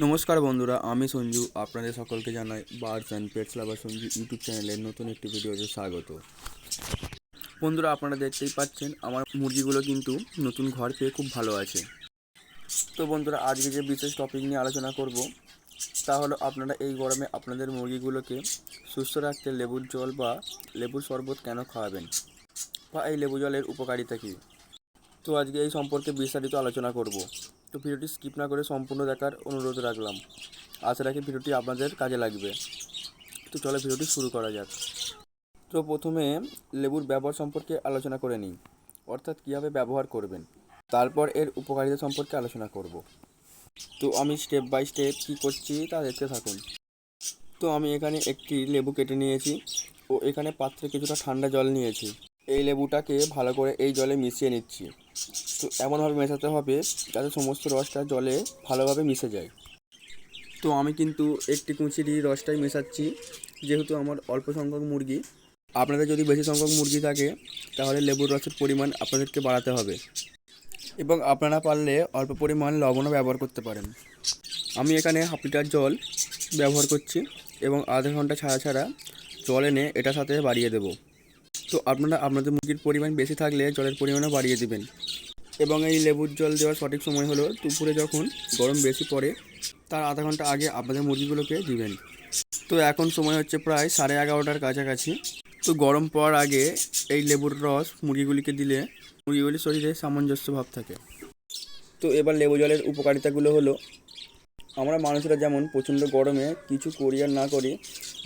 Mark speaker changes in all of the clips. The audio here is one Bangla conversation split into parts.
Speaker 1: নমস্কার বন্ধুরা, আমি সঞ্জু, আপনাদের সকলকে জানাই birds and pets lover Sanju YouTube চ্যানেলের নতুন একটি ভিডিওতে স্বাগত। বন্ধুরা, আপনারা দেখতেই পাচ্ছেন, আমার মুরগিগুলো কিন্তু নতুন ঘর পেয়ে খুব ভালো আছে। তো বন্ধুরা, আজকে যে বিশেষ টপিক নিয়ে আলোচনা করব, তা হলো আপনারা এই গরমে আপনাদের মুরগিগুলোকে সুস্থ রাখতে লেবুর জল বা লেবুর শরবত কেন খাওয়াবেন? বা এই লেবু জলের উপকারিতা কী? তো আজকে এই সম্পর্কে বিস্তারিত আলোচনা করব। তো ভিডিওটি স্কিপ না করে সম্পূর্ণ দেখার অনুরোধ রাখলাম। আশা রাখি ভিডিওটি আপনাদের কাজে লাগবে। তো চলো ভিডিওটি শুরু করা যাক। তো প্রথমে লেবুর ব্যবহার সম্পর্কে আলোচনা করে নিই। অর্থাৎ কীভাবে ব্যবহার করবেন। তারপর এর উপকারিতা সম্পর্কে আলোচনা করব। তো আমি স্টেপ বাই স্টেপ কী করছি তা দেখতে থাকুন। তো আমি এখানে একটি লেবু কেটে নিয়েছি ও এখানে পাত্রে কিছুটা ঠান্ডা জল নিয়েছি। এই লেবুটাকে ভালো করে এই জলে মিশিয়ে নিচ্ছি। তো এমনভাবে মেশাতে হবে যাতে সমস্ত রসটা জলে ভালোভাবে মিশে যায়। তো আমি কিন্তু একটি কুঁচিরই রসটাই মেশাচ্ছি, যেহেতু আমার অল্প সংখ্যক মুরগি। আপনাদের যদি বেশি সংখ্যক মুরগি থাকে, তাহলে লেবুর রসের পরিমাণ আপনাদেরকে বাড়াতে হবে। এবং আপনারা পারলে অল্প পরিমাণ লবণও ব্যবহার করতে পারেন। আমি এখানে হাফ লিটার জল ব্যবহার করছি এবং আধা ঘণ্টা ছাড়া ছাড়া জল এনে এটার সাথে বাড়িয়ে দেবো। তো আপনারা, আপনাদের মুরগির পরিমাণ বেশি থাকলে জলের পরিমাণও বাড়িয়ে দেবেন। এবং এই লেবুর জল দেওয়ার সঠিক সময় হলো দুপুরে যখন গরম বেশি পড়ে, তার আধা ঘণ্টা আগে আপনাদের মুরগিগুলোকে দিবেন। তো এখন সময় হচ্ছে প্রায় সাড়ে এগারোটার কাছাকাছি। তো গরম পড়ার আগে এই লেবুর রস মুরগিগুলিকে দিলে মুরগিগুলির শরীরে সামঞ্জস্য ভাব থাকে। তো এবার লেবু জলের উপকারিতাগুলো হলো, আমরা মানুষরা যেমন প্রচণ্ড গরমে কিছু করি আর না করি,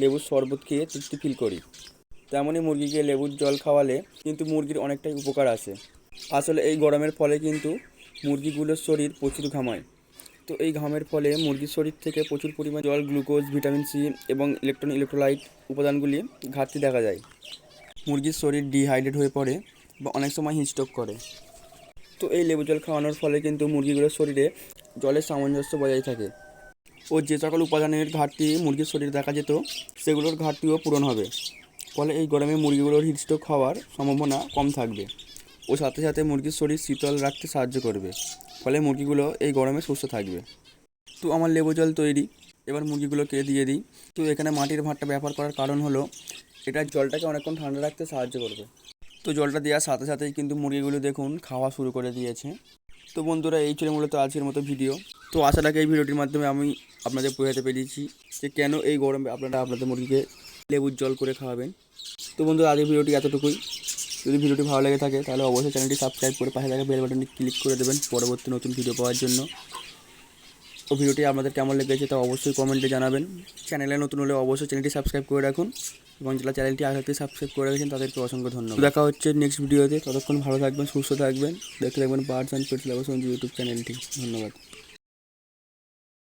Speaker 1: লেবুর শরবত খেয়ে তৃপ্তি ফিল করি। তেমনই মুরগিকে লেবুর জল খাওয়ালে কিন্তু মুরগির অনেকটাই উপকার আসে। আসলে এই গরমের ফলে কিন্তু মুরগিগুলোর শরীর প্রচুর ঘামায় তো এই ঘামের ফলে মুরগির শরীর থেকে প্রচুর পরিমাণ জল, গ্লুকোজ, ভিটামিন সি এবং ইলেকট্রন, ইলেকট্রোলাইট উপাদানগুলি ঘাটতি দেখা যায়। মুরগির শরীর ডিহাইড্রেট হয়ে পড়ে বা অনেক সময় হিটস্ট্রোক করে। তো এই লেবু জল খাওয়ানোর ফলে কিন্তু মুরগিগুলোর শরীরে জলের সামঞ্জস্য বজায় থাকে। ও যে সকল উপাদানের ঘাটতি মুরগির শরীরে দেখা যেত, সেগুলোর ঘাটতিও পূরণ হবে। ফলে এই গরমে মুরগিগুলোর হিটস্ট্রোক হওয়ার সম্ভাবনা কম থাকবে ও সাথে সাথে মুরগির শরীর শীতল রাখতে সাহায্য করবে, ফলে মুরগিগুলো এই গরমে সুস্থ থাকবে। তো আমার লেবু জল তৈরি, এবার মুরগিগুলোকে দিয়ে দিই। তো এখানে মাটির ভাঁটটা ব্যবহার করার কারণ হলো, এটা জলটাকে অনেকক্ষণ ঠান্ডা রাখতে সাহায্য করবে। তো জলটা দেওয়ার সাথে সাথেই কিন্তু মুরগিগুলো দেখুন খাওয়া শুরু করে দিয়েছে। তো বন্ধুরা, এই ছিল মূলত আজকের মতো ভিডিও। তো আশা রাখি এই ভিডিওটির মাধ্যমে আমি আপনাদের বোঝাতে পেরেছি যে কেন এই গরমে আপনারা আপনাদের মুরগিকে লেবুর জল করে খাওয়াবেন। তো বন্ধুরা, আজকের ভিডিওটি এতটুকুই। যদি ভিডিওটি ভালো লেগে থাকে, তাহলে অবশ্যই চ্যানেলটি সাবস্ক্রাইব করে পাশে থাকা বেল বাটনটি ক্লিক করে দেবেন পরবর্তী নতুন ভিডিও পাওয়ার জন্য। তো ভিডিওটি আপনাদের কেমন লেগেছে তা অবশ্যই কমেন্টে জানাবেন। চ্যানেলে নতুন হলে অবশ্যই চ্যানেলটি সাবস্ক্রাইব করে রাখুন এবং যারা চ্যানেলটি আগে থেকে সাবস্ক্রাইব করে রেখেছেন, তাদেরকে অসংখ্য ধন্যবাদ। দেখা হচ্ছে নেক্সট ভিডিওতে ততক্ষণ ভালো থাকবেন, সুস্থ থাকবেন। দেখতে থাকবেন birds and pets lover YouTube চ্যানেলটি ধন্যবাদ।